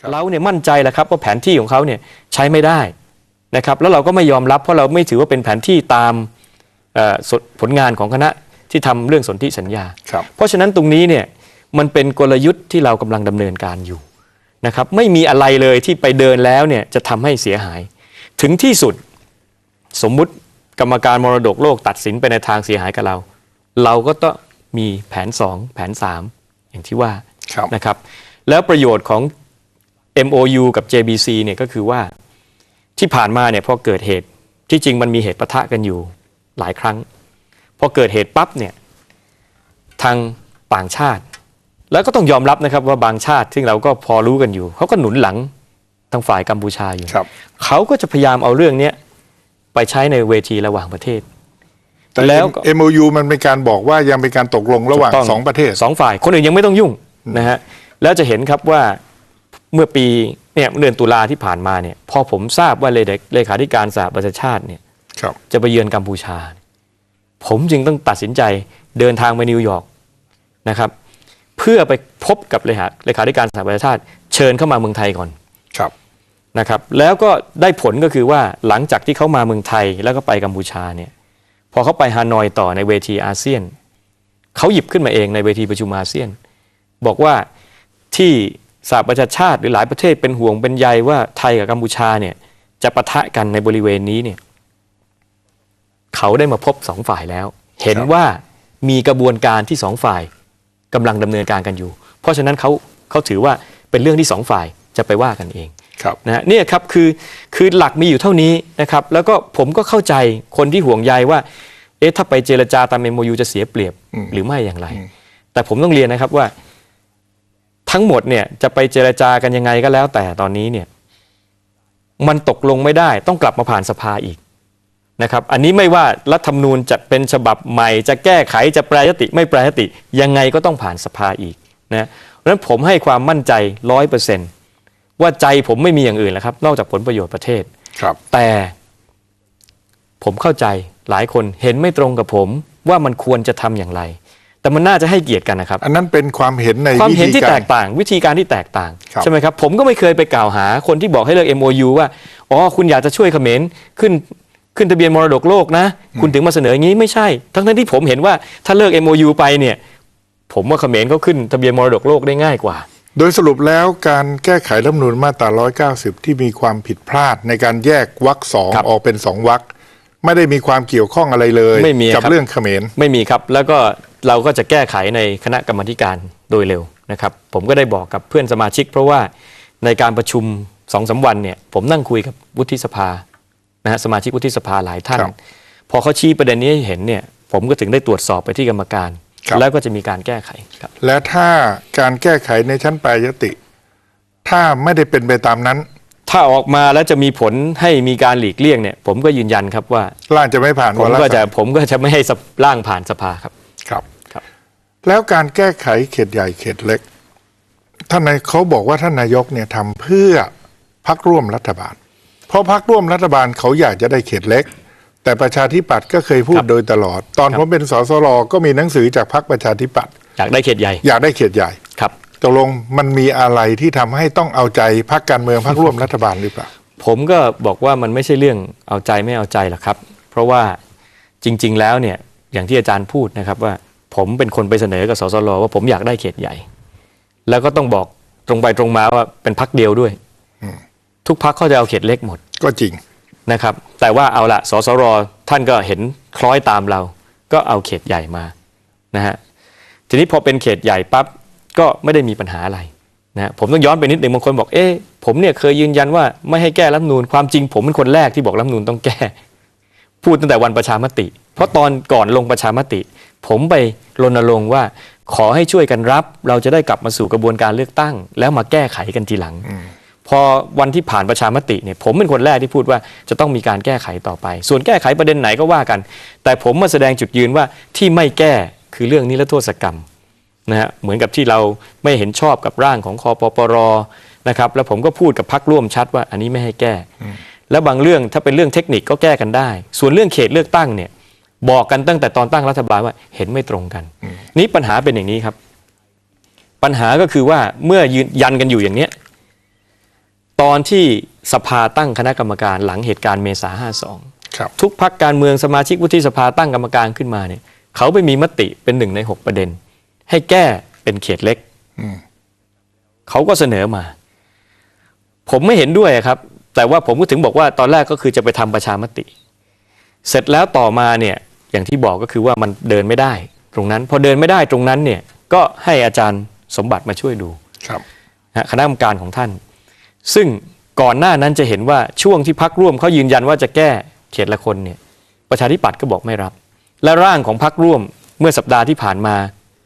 ครับเราเนี่ยมั่นใจแหละครับว่าแผนที่ของเขาเนี่ยใช้ไม่ได้นะครับแล้วเราก็ไม่ยอมรับเพราะเราไม่ถือว่าเป็นแผนที่ตามเอ่อสผลงานของคณะที่ทำเรื่องสนธิสัญญาครับเพราะฉะนั้นตรงนี้เนี่ยมันเป็นกลยุทธ์ที่เรากำลังดำเนินการอยู่นะครับไม่มีอะไรเลยที่ไปเดินแล้วเนี่ยจะทำให้เสียหาย ถึงที่สุดสมมุติกรรมการมรดกโลกตัดสินไปในทางเสียหายกับเรา เราก็ต้องมีแผน 2 แผน 3 อย่างที่ว่าครับนะครับแล้วประโยชน์ของ MOU กับ JBC เนี่ยก็คือว่าที่ผ่านมาเนี่ยพอเกิดเหตุที่จริงมันมีเหตุปะทะกันอยู่หลายครั้ง พอเกิดเหตุปั๊บเนี่ยทางต่างชาติ แล้วก็ต้องยอมรับนะครับว่าบางชาติ ซึ่งเราก็พอรู้กันอยู่เขาก็หนุนหลังทางฝ่ายกัมพูชาอยู่ครับเขาก็จะพยายามเอาเรื่องเนี้ยไปใช้ในเวทีระหว่างประเทศแต่แล้วก็ MOU มันเป็นการบอกว่ายังเป็นการตกลงระหว่างถูกต้สองประเทศสองฝ่าย คนอื่นยังไม่ต้องยุ่งนะฮะแล้วจะเห็นครับว่า เมื่อปีเนี่ยเดือนตุลาที่ผ่านมาเนี่ยพอผมทราบว่าเลขาเลขาธิการสหประชาชาติเนี่ยครับจะไปเยือนกัมพูชา ผมจึงต้องตัดสินใจเดินทางไปนิวยอร์กนะครับเพื่อไปพบกับเลขาเลขาธิการสหประชาชาติเชิญเข้ามาเมืองไทยก่อนครับนะครับแล้วก็ได้ผลก็คือว่าหลังจากที่เขามาเมืองไทยแล้วก็ไปกัมพูชาเนี่ยพอเขาไปฮานอยต่อในเวทีอาเซียนเขาหยิบขึ้นมาเองในเวทีประชุมอาเซียน บอกว่าที่ สหประชาชาติหรือหลายประเทศเป็นห่วงเป็นใยว่าไทยกับกัมพูชาเนี่ยจะปะทะกันในบริเวณนี้เนี่ยเขาได้มาพบสองฝ่ายแล้ว เห็นครับว่ามีกระบวนการที่สองฝ่ายกำลังดำเนินการกันอยู่ เพราะฉะนั้นเขาเขาถือว่าเป็นเรื่องที่สองฝ่ายจะไปว่ากันเองครับนะฮะเนี่ยครับคือคือหลักมีอยู่เท่านี้นะครับ แล้วก็ผมก็เข้าใจคนที่ห่วงใยว่า เอ๊ะถ้าไปเจรจาตาม MOU จะเสียเปรียบอืมหรือไม่อย่างไรอืมแต่ผมต้องเรียนนะครับว่า ทั้งหมดเนี่ยจะไปเจรจากันยังไงก็แล้วแต่ตอนนี้เนี่ยมันตกลงไม่ได้ต้องกลับมาผ่านสภาอีกนะครับอันนี้ไม่ว่ารัฐธรรมนูญจะเป็นฉบับใหม่ จะแก้ไขจะแปรยติไม่แปรยติยังไงก็ต้องผ่านสภาอีกนะเพราะฉะนั้นผมให้ความมั่นใจร้อยเปอร์เซนต์ว่าใจผมไม่มีอย่างอื่นแล้วครับ นอกจากผลประโยชน์ประเทศครับ แต่ผมเข้าใจหลายคนเห็นไม่ตรงกับผมว่ามันควรจะทำอย่างไร แต่มันน่าจะให้เกียรติกันนะครับ อันนั้นเป็นความเห็นในความเห็นธีที่กแตรกต่างวิธีการที่แตกต่างครับใช่ไหมครับ ผมก็ไม่เคยไปกล่าวหาคนที่บอกให้เลิก MOU ว่าอ๋อคุณอยากจะช่วยเขมรขึ้นขึ้นทะเบียนมรดกโลกนะ คุณถึงมาเสนออย่างนี้ไม่ใช่ ทั้งทั้งๆที่ผมเห็นว่าถ้าเลิก MOU ไปเนี่ย ผมว่าเขมรเขาขึ้นทะเบียนมรดกโลกได้ง่ายกว่า โดยสรุปแล้วการแก้ไขรัฐธรรมนูญมาตรา 190 ที่มีความผิดพลาดในการแยกวรรคสองครับออกเป็นสองวรรค ไม่ได้มีความเกี่ยวข้องอะไรเลยไม่มีกับครับ เรื่องเขมร ไม่มีครับ แล้วก็เราก็จะแก้ไขในคณะกรรมาธิการโดยเร็วนะครับ ผมก็ได้บอกกับเพื่อนสมาชิก เพราะว่าในการประชุมสองสาวันเนี่ย ผมนั่งคุยกับวุฒิสภานะฮะสมาชิกวุฒิสภาหลายท่าน ครับพอเขาชี้ประเด็นนี้ให้เห็นเนี่ย ผมก็ถึงได้ตรวจสอบไปที่กรรมการ ครับ แล้วก็จะมีการแก้ไขครับ และถ้าการแก้ไขในชั้นแปรยติ ถ้าไม่ได้เป็นไปตามนั้น ถ้าออกมาแล้วจะมีผลให้มีการหลีกเลี่ยงเนี่ย ผมก็ยืนยันครับว่าร่างจะไม่ผ่านผมวาระก็จะสามผมก็จะไม่ให้สภร่างผ่านสภาครับครับครับ แล้วการแก้ไขเขตใหญ่เขตเล็ก ท่านนายเขาบอกว่าท่านนายกเนี่ยทำเพื่อพักร่วมรัฐบาล เพราะพักร่วมรัฐบาลเขาอยากจะได้เขตเล็ก แต่ประชาธิปัตย์ก็เคยพูดโดยตลอด ตอนผมเป็นสสรก็มีหนังสือจากพรรคประชาธิปัตย์อยากได้เขตใหญ่ อยากได้เขตใหญ่ครับ ตกลงมันมีอะไรที่ทำให้ต้องเอาใจพรรคการเมืองพรรคร่วมรัฐบาลหรือเปล่า ผมก็บอกว่ามันไม่ใช่เรื่องเอาใจไม่เอาใจหรอกครับ เพราะว่าจริง ๆ แล้วเนี่ยอย่างที่อาจารย์พูดนะครับว่า ผมเป็นคนไปเสนอกับสสรว่าผมอยากได้เขตใหญ่ แล้วก็ต้องบอกตรงไปตรงมาว่าเป็นพักเดียวด้วยทุกพักเขาจะเอาเขตเล็กหมด ก็จริงนะครับ แต่ว่าเอาละสสรท่านก็เห็นคล้อยตามเรา ก็เอาเขตใหญ่มานะฮะทีนี้พอเป็นเขตใหญ่ปั๊บ ก็ไม่ได้มีปัญหาอะไรนะฮะผมต้องย้อนไปนิดหนึ่งบางคนบอกเอ๊ะผมเนี่ยเคยยืนยันว่าไม่ให้แก้รัฐธรรมนูนความจริงผมเป็นคนแรกที่บอกรัฐธรรมนูนต้องแก้ พูดตั้งแต่วันประชามติ เพราะตอนก่อนลงประชามติ ผมไปรณรงค์ว่า ขอให้ช่วยกันรับ เราจะได้กลับมาสู่กระบวนการเลือกตั้ง แล้วมาแก้ไขกันทีหลังพอวันที่ผ่านประชามติเนี่ยผมเป็นคนแรกที่พูดว่าจะต้องมีการแก้ไขต่อไป ส่วนแก้ไขประเด็นไหนก็ว่ากัน แต่ผมมาแสดงจุดยืนว่าที่ไม่แก้คือเรื่องนิรโทษกรรม นะฮะเหมือนกับที่เราไม่เห็นชอบกับร่างของคอปปรนะครับแล้วผมก็พูดกับพักร่วมชัดว่าอันนี้ไม่ให้แก้ แล้วบางเรื่องถ้าเป็นเรื่องเทคนิคก็แก้กันได้ ส่วนเรื่องเขตเลือกตั้งเนี่ยบอกกันตั้งแต่ตอนตั้งรัฐบาลว่าเห็นไม่ตรงกัน นี่ปัญหาเป็นอย่างนี้ครับ ปัญหาก็คือว่าเมื่อยืนยันกันอยู่อย่างเนี้ยตอนที่สภาตั้งคณะกรรมการหลังเหตุการณ์เมษา52ครับทุกพักการเมืองสมาชิกวุฒิสภาตั้งกรรมการขึ้นมาเนี่ยเขาไปมีมติเป็นหนึ่งในหกประเด็น ให้แก้เป็นเขตเล็กอืมเขาก็เสนอมา ผมไม่เห็นด้วยครับ แต่ว่าผมก็ถึงบอกว่าตอนแรกก็คือจะไปทำประชามติ เสร็จแล้วต่อมาเนี่ย อย่างที่บอกก็คือว่ามันเดินไม่ได้ ตรงนั้นพอเดินไม่ได้ตรงนั้นเนี่ย ก็ให้อาจารย์สมบัติมาช่วยดูครับนะฮะคณะกรรมการของท่าน ซึ่งก่อนหน้านั้นจะเห็นว่าช่วงที่พักร่วมเขายืนยันว่าจะแก้เขตละคนเนี่ย ประชาธิปัตย์ก็บอกไม่รับ และร่างของพักร่วมเมื่อสัปดาห์ที่ผ่านมา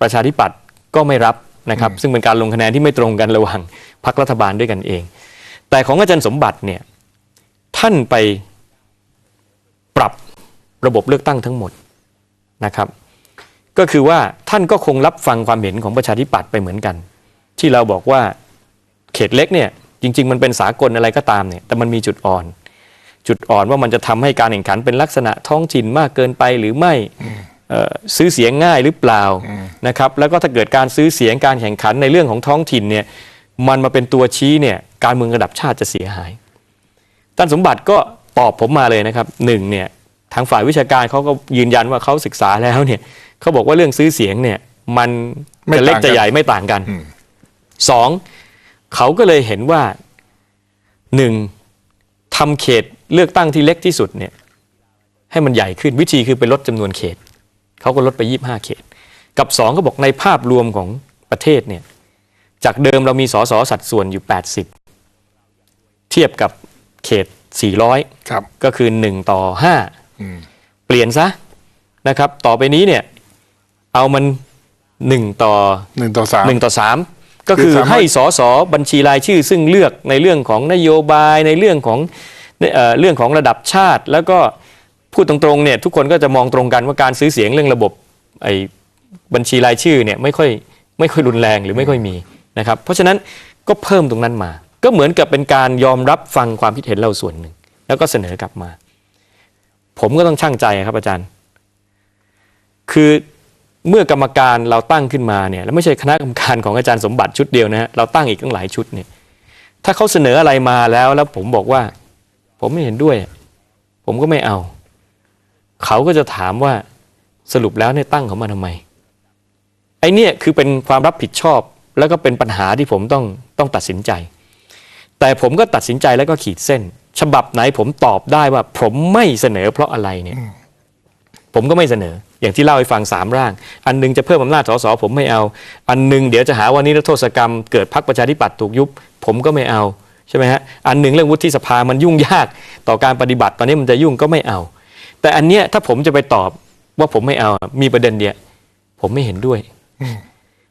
ประชาธิปัตย์ก็ไม่รับนะครับ ซึ่งเป็นการลงคะแนนที่ไม่ตรงกันระหว่างพักรัฐบาลด้วยกันเอง แต่ของอาจารย์สมบัติเนี่ยท่านไปปรับระบบเลือกตั้งทั้งหมดนะครับ ก็คือว่าท่านก็คงรับฟังความเห็นของประชาธิปัตย์ไปเหมือนกัน ที่เราบอกว่าเขตเล็กเนี่ยจริง ๆ มันเป็นสากลอะไรก็ตามเนี่ยแต่มันมีจุดอ่อน จุดอ่อนว่ามันจะทำให้การแข่งขันเป็นลักษณะท้องถิ่นมากเกินไปหรือไม่เอ่อ ซื้อเสียงง่ายหรือเปล่านะครับแล้วก็ถ้าเกิดการซื้อเสียงการแข่งขันในเรื่องของท้องถิ่นเนี่ยมันมาเป็นตัวชี้เนี่ยการเมืองระดับชาติจะเสียหายท่านสมบัติก็ตอบผมมาเลยนะครับหนึ่งเนี่ยทางฝ่ายวิชาการเขาก็ยืนยันว่าเขาศึกษาแล้วเนี่ยเขาบอกว่าเรื่องซื้อเสียงเนี่ยมันไม่จะเล็กต่างกันจะใหญ่ไม่ต่างกันอืมสองเขาก็เลยเห็นว่าหนึ่งทำเขตเลือกตั้งที่เล็กที่สุดเนี่ยให้มันใหญ่ขึ้นวิธีคือไปลดจำนวนเขต เขาก็ลดไป 25 เขต กับสองก็บอกในภาพรวมของประเทศเนี่ยจากเดิมเรามีสสสัดส่วนอยู่ 80 เทียบกับเขต 400ครับก็คือ 1 ต่อ5อืมเปลี่ยนซะนะครับ ต่อไปนี้เนี่ยเอามัน 1 ต่อหนึ่งต่อสามหนึ่งต่อสามก็คือคือสามารถให้สสบัญชีรายชื่อ ซึ่งเลือกในเรื่องของนโยบายในเรื่องของเอ่อเรื่องของระดับชาติแล้วก็ พูดตรงๆเนี่ยทุกคนก็จะมองตรงกันว่าการซื้อเสียงเรื่องระบบไอ้บัญชีรายชื่อเนี่ยไม่ค่อยไม่ค่อยรุนแรงหรือไม่ค่อยมีนะครับเพราะฉะนั้นก็เพิ่มตรงนั้นมา ก็เหมือนกับเป็นการยอมรับฟังความคิดเห็นเราส่วนหนึ่ง แล้วก็เสนอกลับมา ผมก็ต้องช่างใจครับอาจารย์ คือเมื่อกรรมการเราตั้งขึ้นมาเนี่ยแล้วไม่ใช่คณะกรรมการของอาจารย์สมบัติชุดเดียวนะฮะเราตั้งอีกตั้งหลายชุดเนี่ยถ้าเขาเสนออะไรมาแล้วแล้วผมบอกว่า ผมไม่เห็นด้วย ผมก็ไม่เอา เขาก็จะถามว่าสรุปแล้วเนี่ยตั้งเขามาทำไม ไอ้เนี่ยคือเป็นความรับผิดชอบแล้วก็เป็นปัญหาที่ผมต้องต้องตัดสินใจ แต่ผมก็ตัดสินใจแล้วก็ขีดเส้น ฉบับไหนผมตอบได้ว่า ผมไม่เสนอเพราะอะไรเนี่ย ผมก็ไม่เสนอ อย่างที่เล่าให้ฟังสามร่าง อันหนึงจะเพิ่มอำนาจสสผมไม่เอา อันหนึงเดี๋ยวจะหาว่านิรโทษกรรมเกิดพักประชาธิปัตย์ถูกยุบ ผมก็ไม่เอาใช่ไหมฮะ อันหนึ่งเรื่องวุฒิสภามันยุ่งยากต่อการปฏิบัติ ตอนนี้มันจะยุ่งก็ไม่เอา แต่อันเนี้ยถ้าผมจะไปตอบว่าผมไม่เอา มีประเด็นเดียวผมไม่เห็นด้วย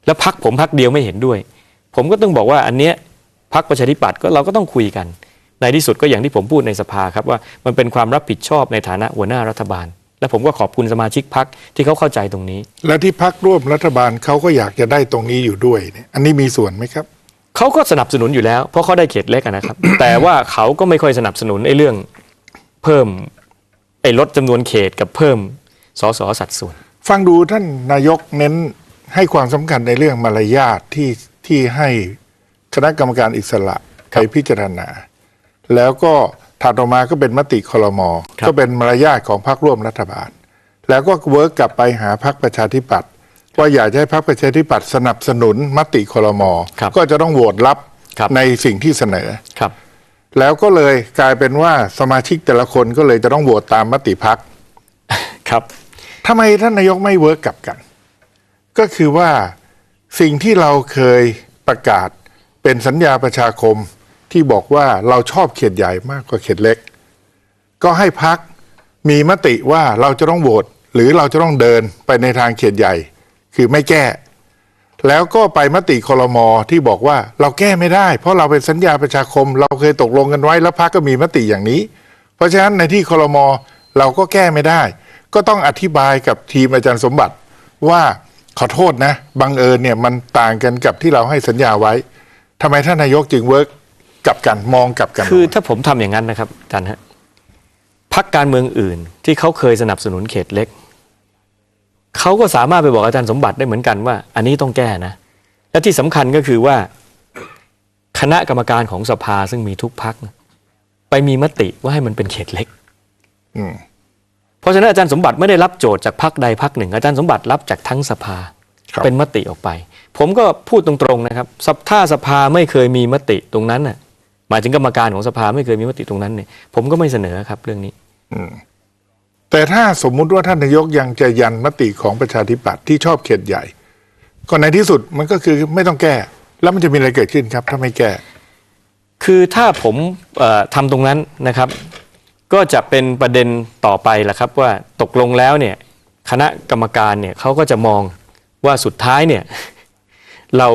แล้วพักผมพักเดียวไม่เห็นด้วย ผมก็ต้องบอกว่าอันเนี้ยพักประชาธิปัตย์ก็เราก็ต้องคุยกัน ในที่สุดก็อย่างที่ผมพูดในสภาครับว่ามันเป็นความรับผิดชอบในฐานะหัวหน้ารัฐบาล และผมก็ขอบคุณสมาชิกพักที่เขาเข้าใจตรงนี้ และที่พักร่วมรัฐบาลเขาก็อยากจะได้ตรงนี้อยู่ด้วยเนี่ยอันนี้มีส่วนไหมครับเขาก็สนับสนุนอยู่แล้ว เพราะเขาได้เขตเล็กอะนะครับ แต่ว่าเขาก็ไม่ค่อยสนับสนุนไอ้เรื่องเพิ่มไอ้ ลดจำนวนเขตกับเพิ่มสสสัดส่วน ฟังดูท่านนายกเน้นให้ความสำคัญในเรื่องมารยาทที่ที่ให้คณะกรรมการอิสระไปพิจารณา แล้วก็ถัดออกมาก็เป็นมติคลมครับก็เป็นมารยาทของพรรคร่วมรัฐบาล แล้วก็เวิร์กกลับไปหาพรรคประชาธิปัตย์ว่าอยากจะให้พรรคประชาธิปัตย์สนับสนุนมติคลมครับก็จะต้องโหวตรับครับในสิ่งที่เสนอครับ แล้วก็เลยกลายเป็นว่าสมาชิกแต่ละคนก็เลยจะต้องโหวตตามมติพักครับทำไมท่านนายกไม่เวิร์กกลับกัน ก็คือว่าสิ่งที่เราเคยประกาศเป็นสัญญาประชาคมที่บอกว่าเราชอบเขตใหญ่มากกว่าเขตเล็ก ก็ให้พักมีมติว่าเราจะต้องโหวตหรือเราจะต้องเดินไปในทางเขตใหญ่ คือไม่แก้ แล้วก็ไปมติคลมที่บอกว่าเราแก้ไม่ได้ เพราะเราเป็นสัญญาประชาคม เราเคยตกลงกันไว้แล้วพักก็มีมติอย่างนี้ เพราะฉะนั้นในที่คลมเราก็แก้ไม่ได้ ก็ต้องอธิบายกับทีมอาจารย์สมบัติว่าขอโทษนะบังเอิญเนี่ยมันต่างกันกับที่เราให้สัญญาไว้ทำไมท่านนายกจึงเวิร์กกลับกันมองกลับกัน คือถ้าผมทำอย่างนั้นนะครับอาจารย์ฮะพักการเมืองอื่นที่เขาเคยสนับสนุนเขตเล็ก เขาก็สามารถไปบอกอาจารย์สมบัติได้เหมือนกันว่า อันนี้ต้องแก้นะ และที่สำคัญก็คือว่า คณะกรรมการของสภาซึ่งมีทุกพักไปมีมติว่าให้มันเป็นเขตเล็กอืมเพราะฉะนั้นอาจารย์สมบัติไม่ได้รับโจทย์จากพักใดพักหนึ่ง อาจารย์สมบัติรับจากทั้งสภาครับเป็นมติออกไป ผมก็พูดตรงๆนะครับสภถ้าสภาไม่เคยมีมติตรงนั้นน่ะหมายถึงกรรมการของสภาไม่เคยมีมติตรงนั้นเนี่ยผมก็ไม่เสนอครับเรื่องนี้ แต่ถ้าสมมุติว่าท่านนายกยังจะยันมติของประชาธิปัตย์ที่ชอบเขตใหญ่ ก็ในที่สุดมันก็คือไม่ต้องแก้ แล้วมันจะมีอะไรเกิดขึ้นครับ ถ้าไม่แก้ คือถ้าผมเอ่อทำตรงนั้นนะครับ ก็จะเป็นประเด็นต่อไปแหละครับว่าตกลงแล้วเนี่ยคณะกรรมการเนี่ยเขาก็จะมองว่าสุดท้ายเนี่ยเรา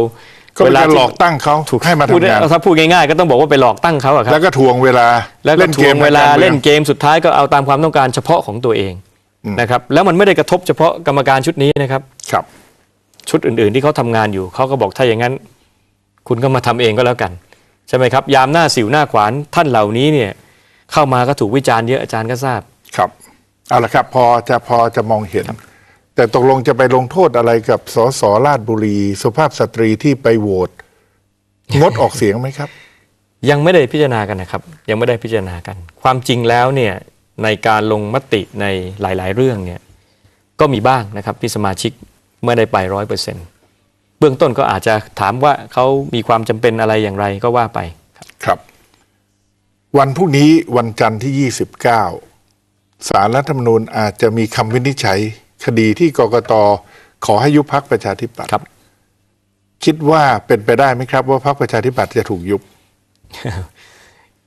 ก็เป็นการที่หลอกตั้งเขาถูกให้มาพูดทำงานถ้าพูดง่ายๆก็ต้องบอกว่าไปหลอกตั้งเขาอะครับแล้วก็ทวงเวลาแล้วก็นทวงเวลาทงกรมืองเล่นเกมสุดท้ายก็เอาตามความต้องการเฉพาะของตัวเองนะครับแล้วมันไม่ได้กระทบเฉพาะกรรมการชุดนี้นะครับ ครับ ชุดอื่นๆที่เขาทำงานอยู่เขาก็บอกถ้าอย่างนั้น คุณก็มาทำเองก็แล้วกัน ใช่ไหมครับ ยามหน้าสิวหน้าขวานท่านเหล่านี้เนี่ย เข้ามาก็ถูกวิจารณ์เยอะอาจารย์ก็ทราบ ครับเอาละครับพอจะพอจะมองเห็น แต่ตกลงจะไปลงโทษอะไรกับสสราชบุรี สุภาพสตรีที่ไปโหวตงดออกเสียงไหมครับ ยังไม่ได้พิจารณากันนะครับ ยังไม่ได้พิจารณากัน ความจริงแล้วเนี่ยในการลงมติในหลาย ๆ เรื่องเนี่ยก็มีบ้างนะครับที่สมาชิกไม่ได้ไปร้อยเปอร์เซ็นต์เบื้องต้นก็อาจจะถามว่าเขามีความจำเป็นอะไรอย่างไรก็ว่าไปครับครับ วันพรุ่งนี้วันจันทร์ที่ 29สารรัฐธรรมนูญอาจจะมีคำวินิจฉัย คดีที่กกตขอให้ยุบพักประชาธิปัตย์ครับ คิดว่าเป็นไปได้ไหมครับ ว่าพักประชาธิปัตย์จะถูกยุบ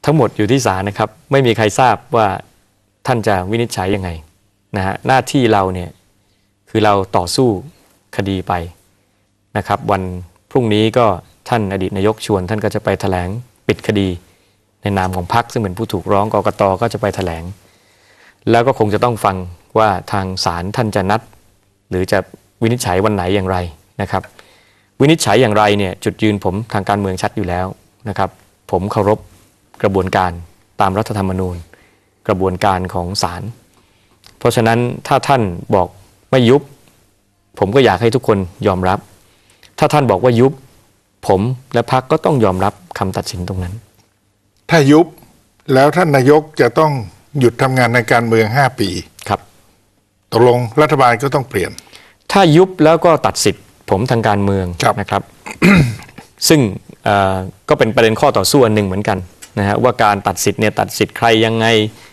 ทั้งหมดอยู่ที่ศาลนะครับ ไม่มีใครทราบว่าท่านจะวินิจฉัยยังไงนะฮะหน้าที่เราเนี่ยคือเราต่อสู้คดีไปนะครับ วันพรุ่งนี้ก็ท่านอดีตนายกชวน ท่านก็จะไปแถลงปิดคดี ในนามของพรรคซึ่งเป็นผู้ถูกร้องกกตก็จะไปแถลง แล้วก็คงจะต้องฟัง ว่าทางศาลท่านจะนัด หรือจะวินิจฉัยวันไหนอย่างไรนะครับ วินิจฉัยอย่างไรเนี่ยจุดยืนผมทางการเมืองชัดอยู่แล้วนะครับ ผมเคารพกระบวนการตามรัฐธรรมนูญ กระบวนการของศาลเพราะฉะนั้นถ้าท่านบอกไม่ยุบ ผมก็อยากให้ทุกคนยอมรับ ถ้าท่านบอกว่ายุบ ผมและพรรคก็ต้องยอมรับคำตัดสินตรงนั้น ถ้ายุบแล้วท่านนายกจะต้องหยุดทำงานในการเมือง 5 ปี ตกลงรัฐบาลก็ต้องเปลี่ยน ถ้ายุบแล้วก็ตัดสิทธิ์ผมทางการเมืองครับ นะครับ ซึ่งเอ่อก็เป็นประเด็นข้อต่อสู้อันหนึ่งเหมือนกันนะฮะว่าการตัดสิทธิ์เนี่ยตัดสิทธิ์ใครยังไง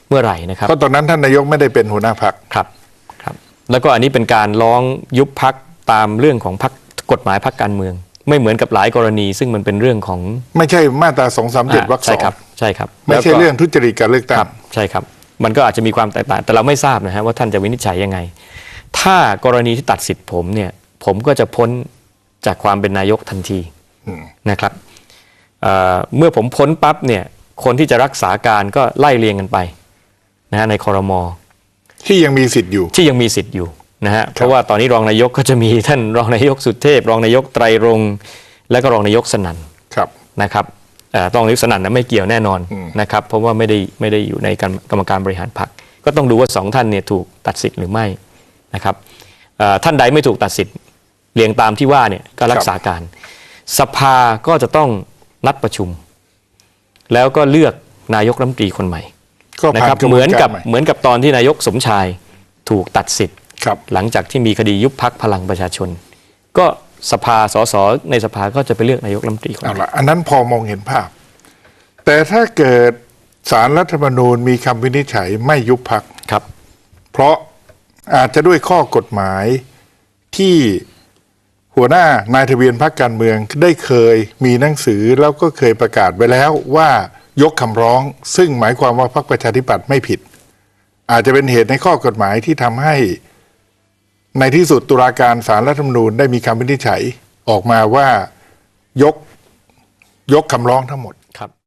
เมื่อไหร่นะครับ เพราะตอนนั้นท่านนายกไม่ได้เป็นหัวหน้าพักครับครับ แล้วก็อันนี้เป็นการร้องยุบพักตามเรื่องของพักกฎหมายพักการเมือง ไม่เหมือนกับหลายกรณี ซึ่งมันเป็นเรื่องของไม่ใช่มาตราสองสามเจ็ดวรรคสใช่องครับ ใช่ครับไม่ใช่แล้วก็เรื่องทุจริตการเลือกตั้คงรับ ใช่ครับ มันก็อาจจะมีความแตกต่าง แต่เราไม่ทราบนะฮะว่าท่านจะวินิจฉัยยังไง ถ้ากรณีที่ตัดสิทธิ์ผมเนี่ย ผมก็จะพ้นจากความเป็นนายกทันทีนะครับเอ่อเมื่อผมพ้นปั๊บเนี่ยคนที่จะรักษาการก็ไล่เรียงกันไปนะฮะในคอรมอที่ยังมีสิทธิ์อยู่ที่ยังมีสิทธิ์อยู่นะฮะเพราะว่าตอนนี้รองนายกก็จะมีท่านรองนายกสุเทพ รองนายกไตรรงค์และก็รองนายกสนั่นครับนะครับเอ่อ ต้องนายกสนั่นนะไม่เกี่ยวแน่นอนนะครับเพราะว่าไม่ได้ไม่ได้อยู่ในกรรมกรรมการบริหารพรรคก็ต้องดูว่าสองท่านเนี่ยถูกตัดสิทธิ์หรือไม่นะครับเอ่อท่านใดไม่ถูกตัดสิทธิ์เรียงตามที่ว่าเนี่ยก็รักษาการ สภาก็จะต้องนัดประชุม แล้วก็เลือกนายกรัฐมนตรีคนใหม่ก็นะผ่านครับกระบเหวมือนนกากัรบใหม่เหมือนกับตอนที่นายกสมชายถูกตัดสิทธิ์ครับหลังจากที่มีคดียุบพักพลังประชาชน ก็ สภาสสในสภาก็จะไปเลือกนายกรัฐมนตรีคนเอาใหม่ละอันนั้นพอมองเห็นภาพ แต่ถ้าเกิดสารรัฐธรรมนูญมีคำวินิจฉัยไม่ยุบพัก ครับ เพราะอาจจะด้วยข้อกฎหมายที่หัวหน้านายทะเบียนพรรคการเมืองได้เคยมีหนังสือแล้วก็เคยประกาศไปแล้วว่ายกคำร้อง ซึ่งหมายความว่าพรรคประชาธิปัตย์ไม่ผิด อาจจะเป็นเหตุในข้อกฎหมายที่ทำให้ ในที่สุดตุลาการสารรัฐธรรมนูญได้มีคำวินิจฉัยออกมาว่ายกยกคำร้องทั้งหมด